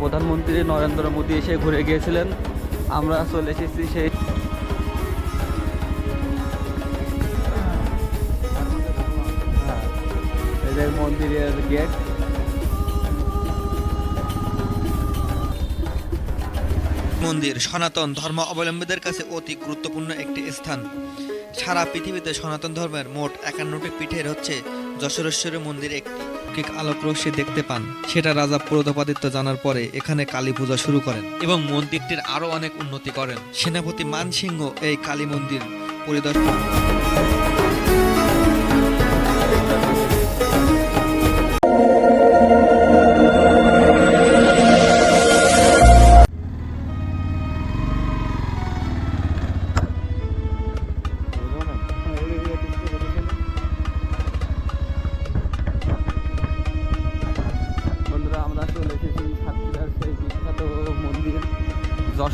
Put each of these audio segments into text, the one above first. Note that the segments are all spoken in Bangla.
প্রধানমন্ত্রী নরেন্দ্র মোদী এসে ঘুরে গিয়েছিলেন। আমরা চলে এসেছি সেই মন্দিরের গেট। মন্দির সনাতন ধর্ম অবলম্বীদের কাছে অতি গুরুত্বপূর্ণ একটি স্থান। সারা পৃথিবীতে সনাতন ধর্মের মোট একান্নটি পীঠের হচ্ছে যশোরেশ্বরী মন্দির একটি। অলৌকিক আলোক রশ্মি দেখতে পান। সেটা রাজা প্রতাপাদিত্য জানার পরে এখানে কালী পূজা শুরু করেন এবং মন্দিরটির আরও অনেক উন্নতি করেন। সেনাপতি মানসিংহ এই কালী মন্দির পরিদর্শন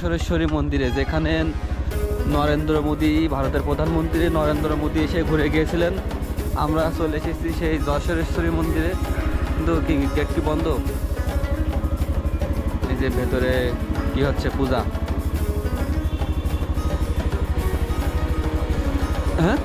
যশোরেশ্বরী মন্দিরে, যেখানে নরেন্দ্র মোদী, ভারতের প্রধানমন্ত্রী নরেন্দ্র মোদী এসে ঘুরে গিয়েছিলেন। আমরা চলে এসেছি সেই যশোরেশ্বরী মন্দিরে। কিন্তু কি গেটটি বন্ধ? এই যে ভেতরে কি হচ্ছে পূজা? হ্যাঁ?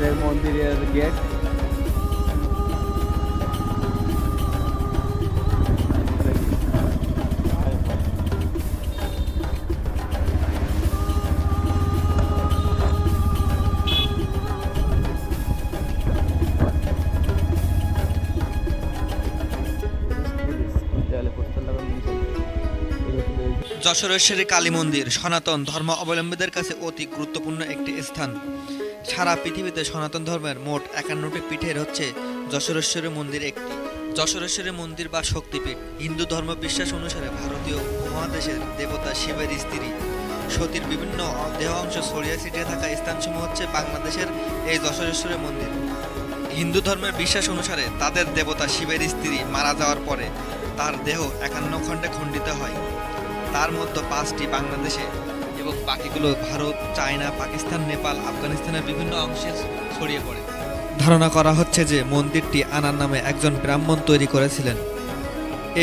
এদের মন্দিরের গেট যশোরেশ্বরী কালী মন্দির সনাতন ধর্ম অবলম্বীদের কাছে অতি গুরুত্বপূর্ণ একটি স্থান। সারা পৃথিবীতে সনাতন ধর্মের মোট একান্নটি পীঠের হচ্ছে যশোরেশ্বরী মন্দির একটি। যশোরেশ্বরী মন্দির বা শক্তিপীঠ হিন্দু ধর্ম বিশ্বাস অনুসারে ভারতীয় উপমহাদেশের দেবতা শিবের স্ত্রী। সতীর বিভিন্ন দেহ অংশ ছড়িয়ে ছিটিয়ে থাকা স্থানসমূহ হচ্ছে বাংলাদেশের এই যশোরেশ্বরী মন্দির। হিন্দু ধর্মের বিশ্বাস অনুসারে তাদের দেবতা শিবের স্ত্রী মারা যাওয়ার পরে তার দেহ একান্ন খণ্ডে খণ্ডিত হয়। তার মধ্যে পাঁচটি বাংলাদেশে। এবং বাকিগুলো ভারত, চায়না, পাকিস্তান, নেপাল, আফগানিস্তানের বিভিন্ন অংশে ছড়িয়ে পড়ে। ধারণা করা হচ্ছে যে মন্দিরটি আনার নামে একজন ব্রাহ্মণ তৈরি করেছিলেন।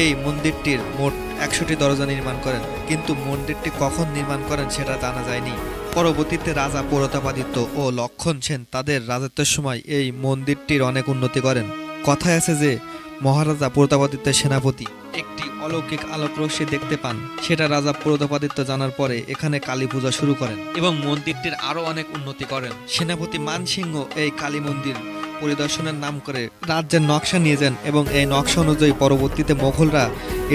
এই মন্দিরটির মোট একশোটি দরজা নির্মাণ করেন, কিন্তু মন্দিরটি কখন নির্মাণ করেন সেটা জানা যায়নি। পরবর্তীতে রাজা প্রতাপাদিত্য ও লক্ষণ সেন তাদের রাজত্বের সময় এই মন্দিরটির অনেক উন্নতি করেন। কথায় আছে যে মহারাজা প্রতাপাদিত্যের সেনাপতি। একটি অলৌকিক আলোক রশ্মি দেখতে পান। সেটা রাজা প্রতাপাদিত্য জানার পরে এখানে কালী পূজা শুরু করেন এবং মন্দিরটির আরও অনেক উন্নতি করেন। সেনাপতি মানসিংহ এই কালী মন্দির পরিদর্শনের নাম করে রাজ্যের নকশা নিয়ে যান এবং এই নকশা অনুযায়ী পরবর্তীতে মোগলরা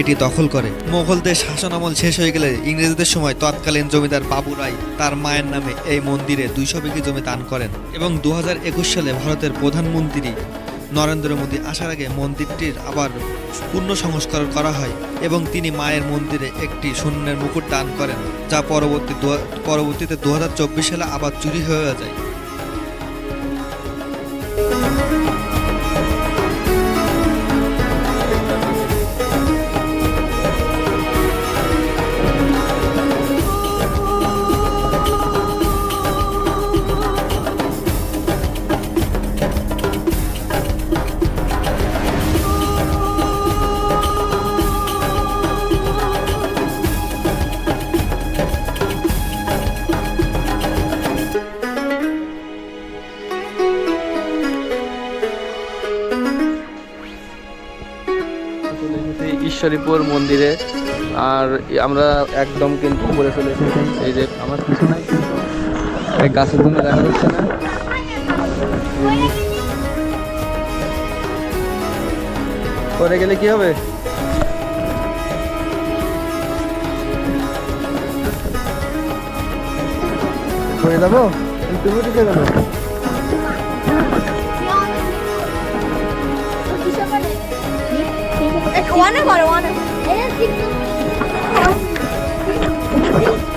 এটি দখল করে। মোগলদের শাসন আমল শেষ হয়ে গেলে ইংরেজদের সময় তৎকালীন জমিদার বাবু রায় তার মায়ের নামে এই মন্দিরে দুইশো বিঘি জমি দান করেন এবং দু হাজার একুশ সালে ভারতের প্রধানমন্ত্রী নরেন্দ্র মোদী আসার আগে মন্দিরটির আবার পূর্ণ সংস্কার করা হয় এবং তিনি মায়ের মন্দিরে একটি শূন্যের মুকুট দান করেন, যা পরবর্তী পরবর্তীতে দু হাজার চব্বিশ সালে আবার চুরি হয়ে যায়। এসেছি ঈশ্বরীপুর মন্দিরে। আর আমরা একদম কিন্তু উপরে চলে এই যে আমার কিছু নাই। গাছের জন্য দেখা যাচ্ছে না। পরে গেলে কি হবে? যাব? তুমি উঠে যাবে? One of one.